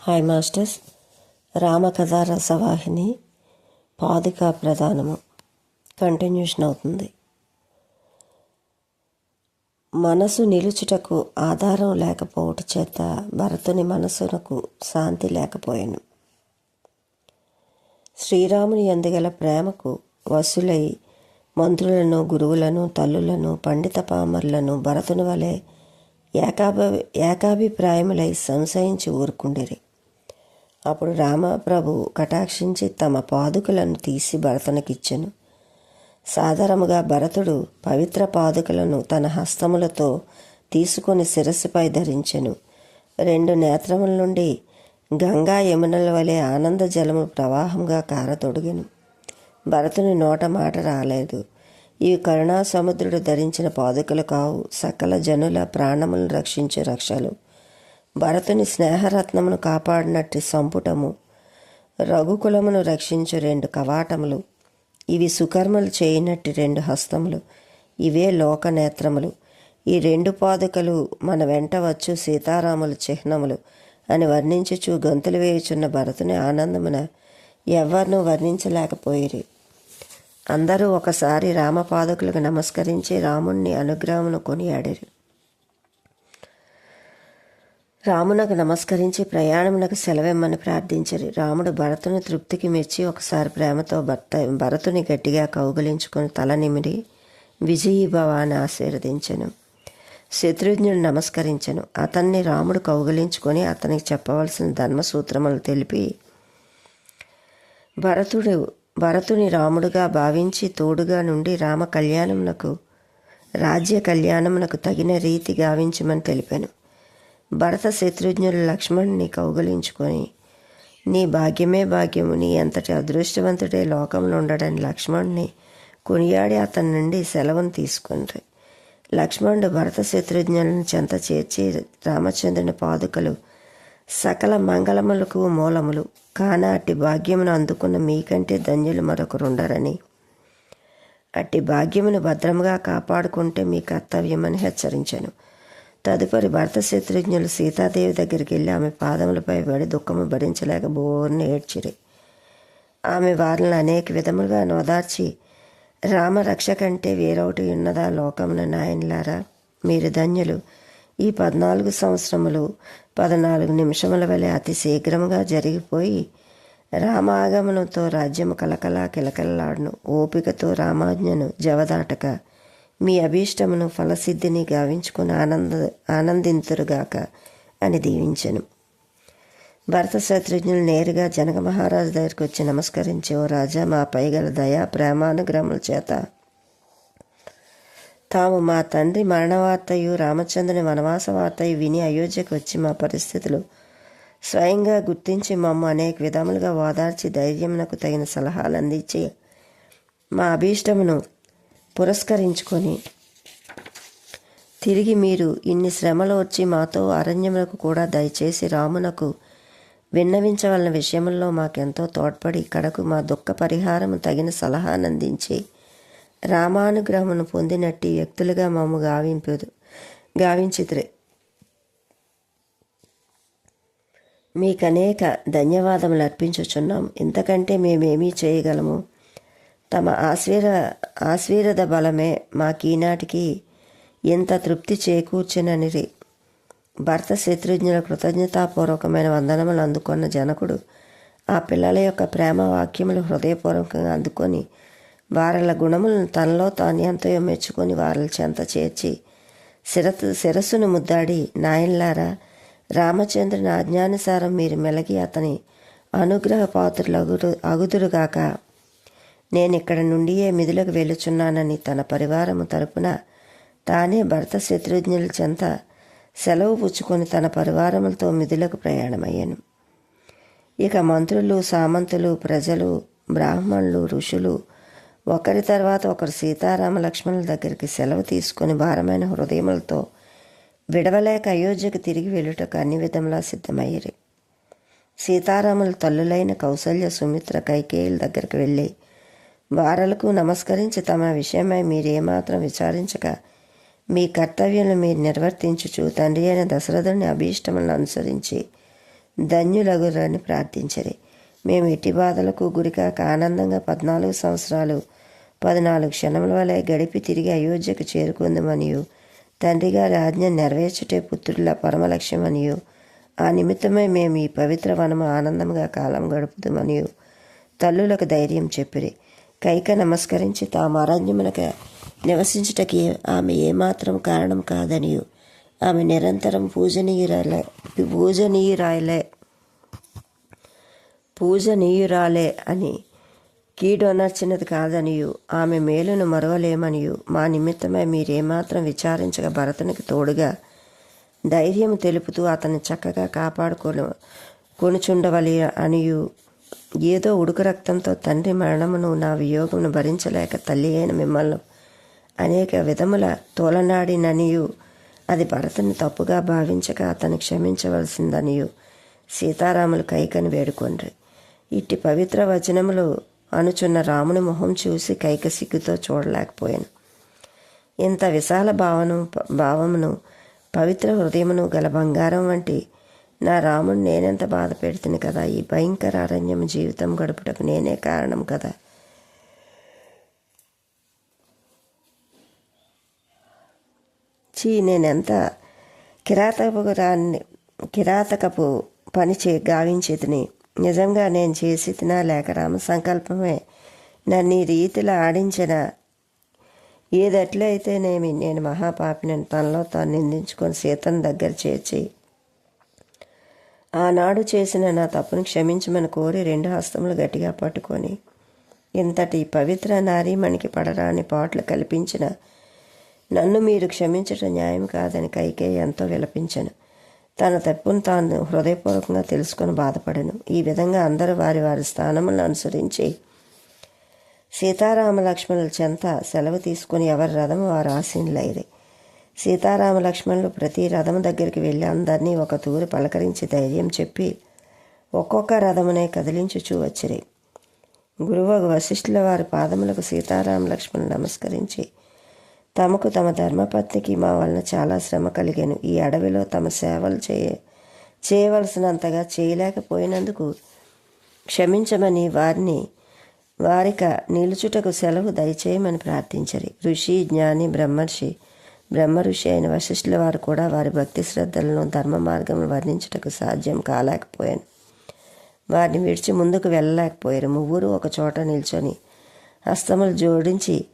Hi masters. రామకథ రసవాహిని పాదుకా ప్రధానము. Continuation అవుతుంది. మనసు నిలుచుటకు ఆధారం లేకపోవట చేత భరతుని మనసునకు శాంతి లేకపోయాను. శ్రీరాముని ఎందుగల ప్రేమకు వసులై మంత్రులను గురువులను తల్లులను పండిత పామరులను భరతుని వలె ఏకాభ ఏకాభిప్రాయములై సంశయించి ఊరుకుండిరి. అప్పుడు రామప్రభు కటాక్షించి తమ పాదుకలను తీసి భరతునికిచ్చెను. సాధారణంగా భరతుడు పవిత్ర పాదుకలను తన హస్తములతో తీసుకొని శిరస్సుపై ధరించెను. రెండు నేత్రముల నుండి గంగా యమునల వలె ఆనంద జలము ప్రవాహంగా కారతొడిగెను. భరతుని నోట మాట రాలేదు. ఇవి కరుణా సముద్రుడు ధరించిన పాదుకలు కావు. సకల జనుల ప్రాణములను రక్షించే రక్షలు. భరతుని స్నేహరత్నమును కాపాడినట్టి సంపుటము. రఘుకులమును రక్షించు రెండు కవాటములు. ఇవి సుకర్మలు చేయనట్టి రెండు హస్తములు. ఇవే లోకనేత్రములు. ఈ రెండు పాదుకలు మన వెంట వచ్చు సీతారాముల చిహ్నములు అని వర్ణించుచు గంతులు వేయుచున్న భరతుని ఆనందమున ఎవ్వరినూ వర్ణించలేకపోయిరి. అందరూ ఒకసారి రామపాదకులకు నమస్కరించి రాముణ్ణి అనుగ్రహమును కొనియాడిరి. రామునకు నమస్కరించి ప్రయాణమునకు సెలవిమ్మని ప్రార్థించరు. రాముడు భరతుని తృప్తికి మెచ్చి ఒకసారి ప్రేమతో భర్త భరతుని గట్టిగా కౌగులించుకొని తల నిమిరి విజయీభవ అని ఆశీర్వదించను. శత్రుఘ్నుడు నమస్కరించను. అతన్ని రాముడు కౌగులించుకొని అతనికి చెప్పవలసిన ధర్మసూత్రములు తెలిపి భరతుడు భరతుని రాముడుగా భావించి తోడుగా నుండి రామ కళ్యాణమునకు రాజ్య కళ్యాణమునకు తగిన రీతి గావించమని తెలిపాను. భరత శత్రుఘ్నులు లక్ష్మణ్ని కౌగలించుకొని నీ భాగ్యమే భాగ్యము నీ ఎంతటి అదృష్టవంతుడే లోకంలో ఉండడని లక్ష్మణ్ణి కొనియాడి అతని నుండి సెలవును తీసుకుని లక్ష్మణుడు భరత శత్రుఘ్నులను చెంత చేర్చి రామచంద్రుని పాదుకలు సకల మంగళములకు మూలములు కాన అట్టి భాగ్యమును అందుకున్న మీకంటే ధన్యులు మరొకరుండరని. అట్టి భాగ్యమును భద్రముగా కాపాడుకుంటే మీ కర్తవ్యమని హెచ్చరించాను. తదుపరి భర్త శత్రుఘ్నులు సీతాదేవి దగ్గరికి వెళ్ళి ఆమె పాదములపై పడి దుఃఖము భరించలేక బోర్ని ఏడ్చిరి. ఆమె వారిని అనేక విధములుగా నోదార్చి రామరక్ష కంటే వేరొకటి ఉన్నదా లోకమున నాయనలారా? మీరు ధన్యులు. ఈ పద్నాలుగు సంవత్సరములు పద్నాలుగు నిమిషముల వలె అతి శీఘ్రముగా జరిగిపోయి రామాగమనంతో రాజ్యము కలకలా కిలకలలాడును. ఓపికతో రామాజ్ఞను జవదాటక మీ అభీష్టమును ఫలసిద్ధిని గావించుకుని ఆనంద ఆనందింతురుగాక అని దీవించను. భరత శత్రుఘ్నులు నేరుగా జనక మహారాజు దగ్గరికి వచ్చి నమస్కరించి ఓ రాజా మా పైగల దయా ప్రేమానుగ్రహముల చేత తాము మా తండ్రి మరణవార్తయు రామచంద్రుని వనవాస వార్తయు విని అయోధ్యకు వచ్చి మా పరిస్థితులు స్వయంగా గుర్తించి మమ్మ అనేక విధములుగా ఓదార్చి ధైర్యమునకు తగిన సలహాలు అందించి మా అభీష్టమును పురస్కరించుకొని తిరిగి మీరు ఇన్ని శ్రమలు వచ్చి మాతో అరణ్యములకు కూడా దయచేసి రామునకు విన్నవించవలన విషయంలో మాకెంతో తోడ్పడి కడకు మా దుఃఖ పరిహారము తగిన సలహానందించి రామానుగ్రహమును పొందినట్టి వ్యక్తులుగా మాము గావింపుదు గావించిత్రే. మీకు అనేక ధన్యవాదములు అర్పించుచున్నాం. ఇంతకంటే మేమేమీ చేయగలము? తమ ఆశీర ఆశీర్వద బలమే మాకీనాటికి ఎంత తృప్తి చేకూర్చిననిరి. భర్త శత్రుఘ్నుల కృతజ్ఞతాపూర్వకమైన వందనములు అందుకున్న జనకుడు ఆ పిల్లల యొక్క ప్రేమ వాక్యములు హృదయపూర్వకంగా అందుకొని వారల గుణములను తనలో తాను ఎంతయో మెచ్చుకొని వారల చెంత చేర్చి శిరత్ శిరస్సును ముద్దాడి నాయన్లారా రామచంద్రుని ఆజ్ఞానుసారం మీరు మెలగి అతని అనుగ్రహ పాత్రులు అగుడు అగుదురుగాక నేను ఇక్కడ నుండియే మిధులకు వెళుచున్నానని తన పరివారము తరపున తానే భర్త శత్రుఘ్నుల చెంత సెలవు పుచ్చుకొని తన పరివారములతో మిధులకు ప్రయాణమయ్యాను. ఇక మంత్రులు సామంతులు ప్రజలు బ్రాహ్మణులు ఋషులు ఒకరి తర్వాత ఒకరు సీతారామ లక్ష్మణుల దగ్గరికి సెలవు తీసుకుని భారమైన హృదయములతో విడవలేక అయోధ్యకు తిరిగి వెళ్ళుటకు అన్ని విధములా సిద్ధమయ్యారు. సీతారాములు తల్లులైన కౌసల్య సుమిత్ర కైకేయుల దగ్గరికి వెళ్ళి వారలకు నమస్కరించి తమ విషయమై మీరేమాత్రం విచారించక మీ కర్తవ్యాలను మీరు నిర్వర్తించుచు తండ్రి అయిన దశరథుని అభీష్టములను అనుసరించి ధన్యులగురని ప్రార్థించరి. మేము ఎట్టి బాధలకు గురికాక ఆనందంగా పద్నాలుగు సంవత్సరాలు పద్నాలుగు క్షణముల వలె గడిపి తిరిగి అయోధ్యకు చేరుకుందమనియు. తండ్రి గారి ఆజ్ఞ నెరవేర్చుటే పుత్రుల పరమలక్ష్యమనియు. ఆ నిమిత్తమై మేము ఈ పవిత్ర వనము ఆనందంగా కాలం గడుపుదామనియు. తల్లులకు ధైర్యం చెప్పిరి. కైక నమస్కరించి తాము అరణ్యమునక నివసించుటకి ఆమె ఏమాత్రం కారణం కాదనియు. ఆమె నిరంతరం పూజనీయురాలే పూజనీయురాలే పూజనీయురాలే అని కీడొనర్చినది కాదనియు. ఆమె మేలును మరవలేమనియు. మా నిమిత్తమై మీరేమాత్రం విచారించక భరతునికి తోడుగా ధైర్యం తెలుపుతూ అతన్ని చక్కగా కాపాడుకొని కొనుచుండవలి అనియు. ఏదో ఉడుకు రక్తంతో తండ్రి మరణమును నా వియోగమును భరించలేక తల్లి అయిన మిమ్మల్ని అనేక విధముల తోలనాడిననియు. అది భరతుని తప్పుగా భావించక అతను క్షమించవలసిందనియు. సీతారాములు కైకని వేడుకొండ్రి. ఇట్టి పవిత్ర వచనములు అనుచున్న రాముని మొహం చూసి కైక సిగ్గుతో చూడలేకపోయాను. ఇంత విశాల భావను భావమును పవిత్ర హృదయమును గల బంగారం వంటి నా రాముడు నేనెంత బాధ పెడుతుంది కదా? ఈ భయంకర అరణ్యం జీవితం గడుపుటకు నేనే కారణం కదా? చీ నేనెంత కిరాతకపు రాన్ని కిరాతకపు పని చే గావించేతిని. నిజంగా నేను చేసి తినా లేక రామ సంకల్పమే నన్ను ఈ రీతిలో ఆడించిన ఏదట్లయితేనేమి? నేను మహాపాపిని తనలో తాను నిందించుకొని సీతను దగ్గర చేర్చి ఆనాడు చేసిన నా తప్పును క్షమించమని కోరి రెండు హస్తములు గట్టిగా పట్టుకొని ఇంతటి పవిత్ర నారీమణికి పడరాని పాటలు కల్పించిన నన్ను మీరు క్షమించటం న్యాయం కాదని కైకే ఎంతో విలపించను. తన తప్పును తాను హృదయపూర్వకంగా తెలుసుకొని బాధపడను. ఈ విధంగా అందరూ వారి వారి స్థానములను అనుసరించి సీతారామ లక్ష్మణుల చెంత సెలవు తీసుకుని ఎవరి రథము వారు ఆసీనులైరి. సీతారామ లక్ష్మణులు ప్రతి రథం దగ్గరికి వెళ్ళి అందరినీ ఒక తూరి పలకరించి ధైర్యం చెప్పి ఒక్కొక్క రథమునే కదిలించుచూ వచ్చిరి. గురువు వశిష్ఠుల వారి పాదములకు సీతారామ లక్ష్మణులు నమస్కరించి తమకు తమ ధర్మపత్నికి మా వలన చాలా శ్రమ కలిగాను. ఈ అడవిలో తమ సేవలు చేయ చేయవలసినంతగా చేయలేకపోయినందుకు క్షమించమని వారిని వారిక నిలుచుటకు సెలవు దయచేయమని ప్రార్థించరి. ఋషి జ్ఞాని బ్రహ్మర్షి బ్రహ్మ ఋషి అయిన వశిష్ఠుల వారు కూడా వారి భక్తి శ్రద్ధలను ధర్మ మార్గం వర్ణించుటకు సాధ్యం కాలేకపోయాను. వారిని విడిచి ముందుకు వెళ్ళలేకపోయారు. ముగ్గురు ఒక చోట నిల్చొని హస్తములు జోడించి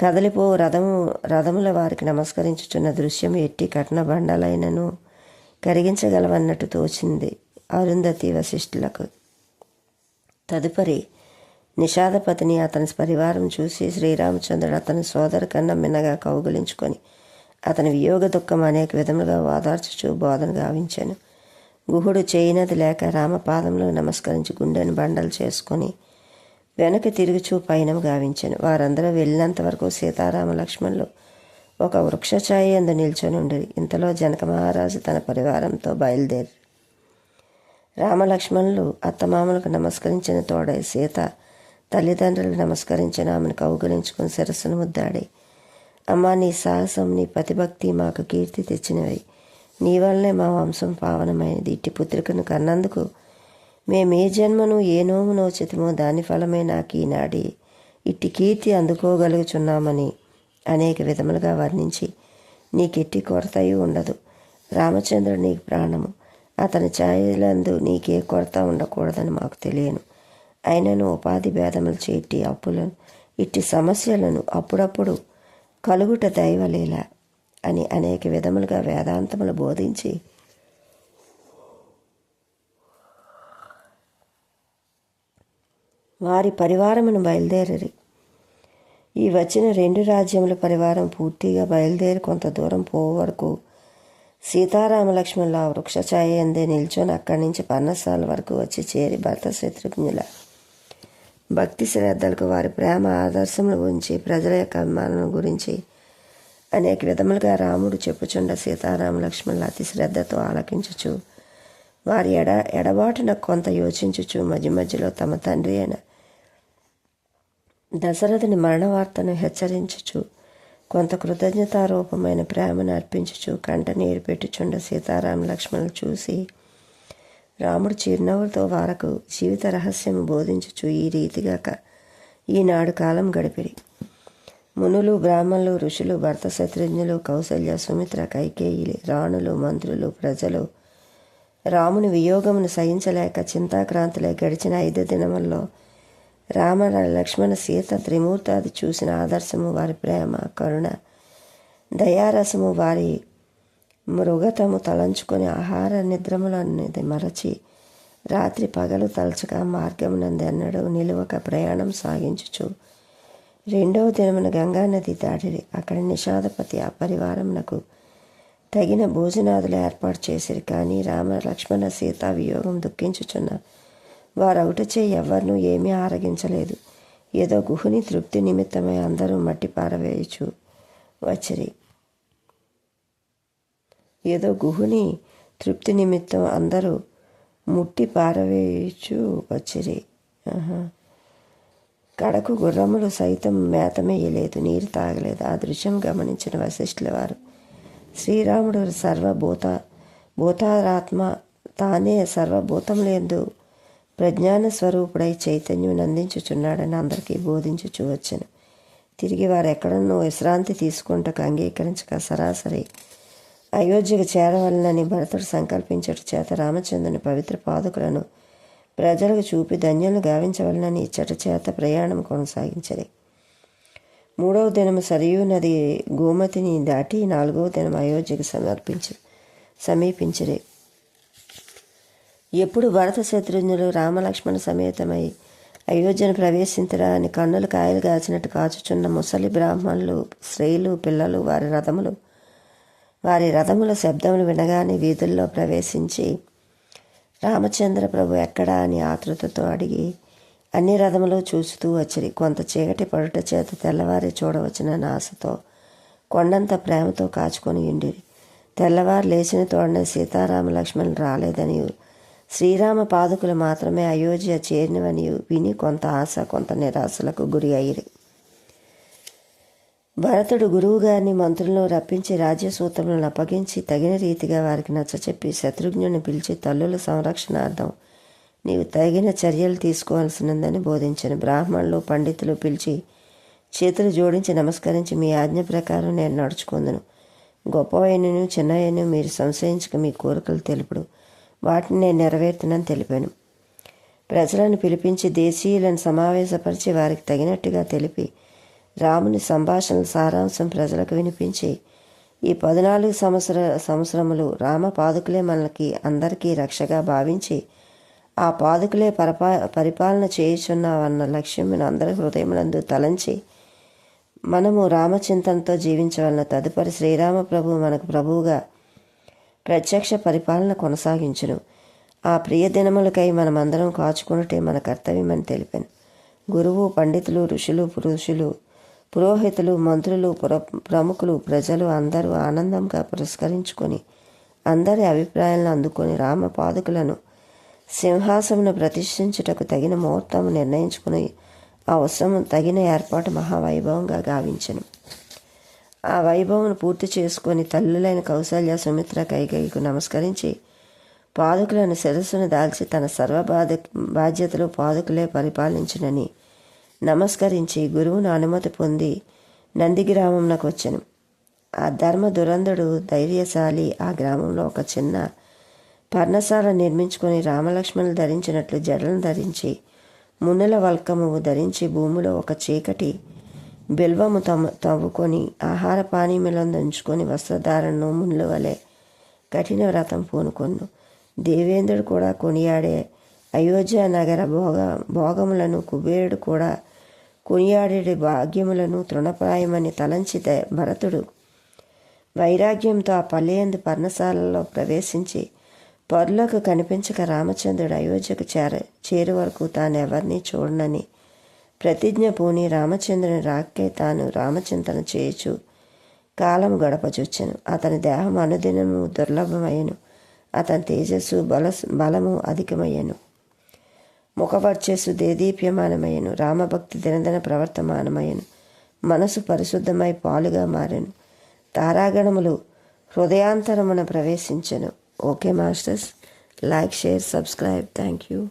కదలిపో రథము రథముల వారికి నమస్కరించుచున్న దృశ్యం ఎట్టి కట్న బండలైనను కరిగించగలవన్నట్టు తోచింది అరుంధతి వశిష్ఠులకు. తదుపరి నిషాదపతిని అతని పరివారం చూసి శ్రీరామచంద్రుడు అతని సోదరు కన్నా మిన్నగా కౌగులించుకొని అతని వియోగ దుఃఖం అనేక విధములుగా ఓదార్చుచూ బోధన గావించాను. గుహుడు చేయనది లేక రామపాదంలో నమస్కరించి గుండెను బండలు చేసుకొని వెనక్కి తిరుగుచూ పయనం గావించాను. వారందరూ వెళ్ళినంత వరకు సీతారామ లక్ష్మణులు ఒక వృక్షఛాయ ఎందు నిల్చొని ఉండేది ఇంతలో జనక మహారాజు తన పరివారంతో బయలుదేరి రామలక్ష్మణులు అత్తమామలకు నమస్కరించిన తోడై సీత తల్లిదండ్రులకు నమస్కరించిన. ఆమెను కౌగులించుకుని శిరస్సును ముద్దాడి అమ్మా నీ సాహసం నీ ప్రతిభక్తి మాకు కీర్తి తెచ్చినవి. నీ వల్లనే మా వంశం పావనమైనది. ఇట్టి పుత్రికను కన్నందుకు మేము ఏ జన్మను ఏ నోము నోచితమో దాని ఫలమే నాకు ఈనాడి. ఇట్టి కీర్తి అందుకోగలుగుచున్నామని అనేక విధములుగా వర్ణించి నీకెట్టి కొరతయు ఉండదు. రామచంద్రుడు నీకు ప్రాణము. అతని ఛాయలందు నీకే కొరత ఉండకూడదని మాకు తెలియను. అయినను ఉపాధి భేదములు చేట్టి అప్పులను ఇట్టి సమస్యలను అప్పుడప్పుడు కలుగుట దైవలీల అని అనేక విధములుగా వేదాంతములు బోధించి వారి పరివారమును బయలుదేరి ఈ వచ్చిన రెండు రాజ్యముల పరివారం పూర్తిగా బయలుదేరి కొంత దూరం పోవు వరకు సీతారామలక్ష్మణుల వృక్ష ఛాయ అందే నిల్చొని అక్కడి నుంచి పర్ణశాల వరకు వచ్చి చేరి భర్త శత్రుఘ్నుల భక్తి శ్రద్ధలకు వారి ప్రేమ ఆదర్శములు గురించి ప్రజల యొక్క అభిమానం గురించి అనేక విధములుగా రాముడు చెప్పుచుండ సీతారామ లక్ష్మణుల అతి శ్రద్ధతో ఆలకించుచు వారి ఎడ ఎడబాటున కొంత యోచించుచు మధ్య మధ్యలో తమ తండ్రి అయిన దశరథుని మరణ వార్తను హెచ్చరించుచు కొంత కృతజ్ఞతారూపమైన ప్రేమను అర్పించుచు కంట నీరు పెట్టుచుండ సీతారామ లక్ష్మణులు చూసి రాముడు చిరునవ్వుతో వారకు జీవిత రహస్యము బోధించుచు ఈ రీతిగా ఈనాడు కాలం గడిపిరి. మునులు బ్రాహ్మణులు ఋషులు భర్త శత్రుఘ్నులు కౌసల్య సుమిత్ర కైకేయి రాణులు మంత్రులు ప్రజలు రాముని వియోగమును సహించలేక చింతాక్రాంతులై గడిచిన ఐదు దినముల్లో రామ లక్ష్మణ సీత త్రిమూర్తాది చూసిన ఆదర్శము వారి ప్రేమ కరుణ దయారసము వారి మృగతము తలంచుకొని ఆహార నిద్రములనేది మరచి రాత్రి పగలు తలచక మార్గమునందెన్నడూ నిలువక ప్రయాణం సాగించుచు. రెండవ దినమున గంగానది దాటిరి. అక్కడ నిషాదపతి ఆ పరివారమునకు తగిన భోజనాదులు ఏర్పాటు చేసిరి. కానీ రామ లక్ష్మణ సీత వియోగం దుఃఖించుచున్న వారొకటచే ఎవరినూ ఏమీ ఆరగించలేదు. ఏదో గుహుని తృప్తి నిమిత్తమై అందరూ మట్టి పారవేయచు వచ్చిరి. ఏదో గుహుని తృప్తి నిమిత్తం అందరూ ముట్టి పారవేయచ్చు వచ్చిరి. కడకు గుర్రములు సైతం మేతమేయలేదు నీరు తాగలేదు. ఆ దృశ్యం గమనించిన వశిష్ఠుల వారు శ్రీరాముడు సర్వభూత భూతారాత్మ తానే సర్వభూతములందు ప్రజ్ఞాన స్వరూపుడై చైతన్యం అందించుచున్నాడని అందరికీ బోధించుచు వచ్చను. తిరిగి వారు ఎక్కడన్నో విశ్రాంతి తీసుకుంటకు అంగీకరించక సరాసరి అయోధ్యకు చేరవలనని భరతుడు సంకల్పించట చేత రామచంద్రుని పవిత్ర పాదుకులను ప్రజలకు చూపి ధన్యులను గావించవలనని ఇచ్చట చేత ప్రయాణం కొనసాగించది మూడవ దినం సరియు నది గోమతిని దాటి నాలుగవ దినం అయోధ్యకు సమర్పించ సమీపించరే ఎప్పుడు భరత శత్రుఘ్నులు రామలక్ష్మణ సమేతమై అయోధ్యను ప్రవేశించరా అని కన్నులు కాయలు కాచినట్టు కాచుచున్న ముసలి బ్రాహ్మణులు స్త్రీలు పిల్లలు వారి రథములు వారి రథముల శబ్దములు వినగానే వీధుల్లో ప్రవేశించి రామచంద్ర ప్రభు ఎక్కడా అని ఆతృతతో అడిగి అన్ని రథములు చూస్తూ వచ్చిరి. కొంత చీకటి పడుట చేత తెల్లవారి చూడవచ్చిన ఆశతో కొండంత ప్రేమతో కాచుకొని ఉండిరి తెల్లవారు లేచిన తోడనే సీతారామ లక్ష్మణులు రాలేదని శ్రీరామ పాదుకులు మాత్రమే అయోధ్య చేరినవని విని కొంత ఆశ కొంత నిరాశలకు గురి అయ్యిరి భరతుడు గురువుగారిని మంత్రులను రప్పించి రాజ్యసూత్రములను అప్పగించి తగిన రీతిగా వారికి నచ్చచెప్పి శత్రుఘ్నుని పిలిచి తల్లుల సంరక్షణార్థం నీవు తగిన చర్యలు తీసుకోవాల్సినందని బోధించాను. బ్రాహ్మణులు పండితులు పిలిచి చేతులు జోడించి నమస్కరించి మీ ఆజ్ఞ ప్రకారం నేను నడుచుకుందును. గొప్పవైనను చిన్నయను మీరు సంశయించక మీ కోరికలు తెలుపుడు. వాటిని నేను నెరవేర్తునని తెలిపాను. ప్రజలను పిలిపించి దేశీయులను సమావేశపరిచి వారికి తగినట్టుగా తెలిపి రాముని సంభాషణల సారాంశం ప్రజలకు వినిపించి ఈ పద్నాలుగు సంవత్సర సంవత్సరములు రామ పాదుకులే మనకి అందరికీ రక్షగా భావించి ఆ పాదుకులే పరపా పరిపాలన చేయుచున్నావన్న లక్ష్యం అందరి హృదయములందు తలంచి మనము రామచింతనతో జీవించవలన తదుపరి శ్రీరామ ప్రభు మనకు ప్రభువుగా ప్రత్యక్ష పరిపాలన కొనసాగించును. ఆ ప్రియ దినములకై మనమందరం కాచుకున్నటే మన కర్తవ్యమని తెలిపాను. గురువు పండితులు ఋషులు పురుషులు పురోహితులు మంత్రులు పుర ప్రముఖులు ప్రజలు అందరూ ఆనందంగా పురస్కరించుకొని అందరి అభిప్రాయాలను అందుకొని రామ పాదుకులను సింహాసమును ప్రతిష్ఠించుటకు తగిన ముహూర్తము నిర్ణయించుకుని ఆ ఉత్సవం తగిన ఏర్పాటు మహావైభవంగా గావించను. ఆ వైభవం పూర్తి చేసుకొని తల్లులైన కౌసల్య సుమిత్ర కైకైకు నమస్కరించి పాదుకులను శిరస్సును దాల్చి తన సర్వ బాధ బాధ్యతలు పాదుకులే పరిపాలించునని నమస్కరించి గురువును అనుమతి పొంది నందిగ్రామంలోకి వచ్చాను ఆ ధర్మ దురంధుడు ధైర్యశాలి ఆ గ్రామంలో ఒక చిన్న పర్ణశాల నిర్మించుకొని రామలక్ష్మణులు ధరించినట్లు జడలను ధరించి మునుల వల్కము ధరించి భూమిలో ఒక చీకటి బిల్వము తమ తవ్వుకొని ఆహార పానీయములను ఉంచుకొని వస్త్రధారణను మునుల వలె కఠిన వ్రతం పూనుకొను దేవేంద్రుడు కూడా కొనియాడే అయోధ్య నగర భోగ భోగములను కుబేరుడు కూడా కొనియాడే భాగ్యములను తృణప్రాయమని తలంచి భరతుడు వైరాగ్యంతో ఆ పల్లెయందు పర్ణశాలలో ప్రవేశించి పరులకు కనిపించక రామచంద్రుడు అయోధ్యకు చేర చేరు వరకు తాను ఎవరిని చూడనని ప్రతిజ్ఞ పూని రామచంద్రుని రాక్కే తాను రామచింతన చేయుచు కాలం గడపచొచ్చెను అతని దేహం అనుదినము దుర్లభమయ్యను. అతని తేజస్సు బల బలము అధికమయ్యను. ముఖవర్చస్సు దేదీప్యమానమయ్యను. రామభక్తి దినదిన ప్రవర్తమానమయ్యను. మనసు పరిశుద్ధమై పాలుగా మారెను. తారాగణములు హృదయాంతరమున ప్రవేశించను. Okay masters like share subscribe. Thank you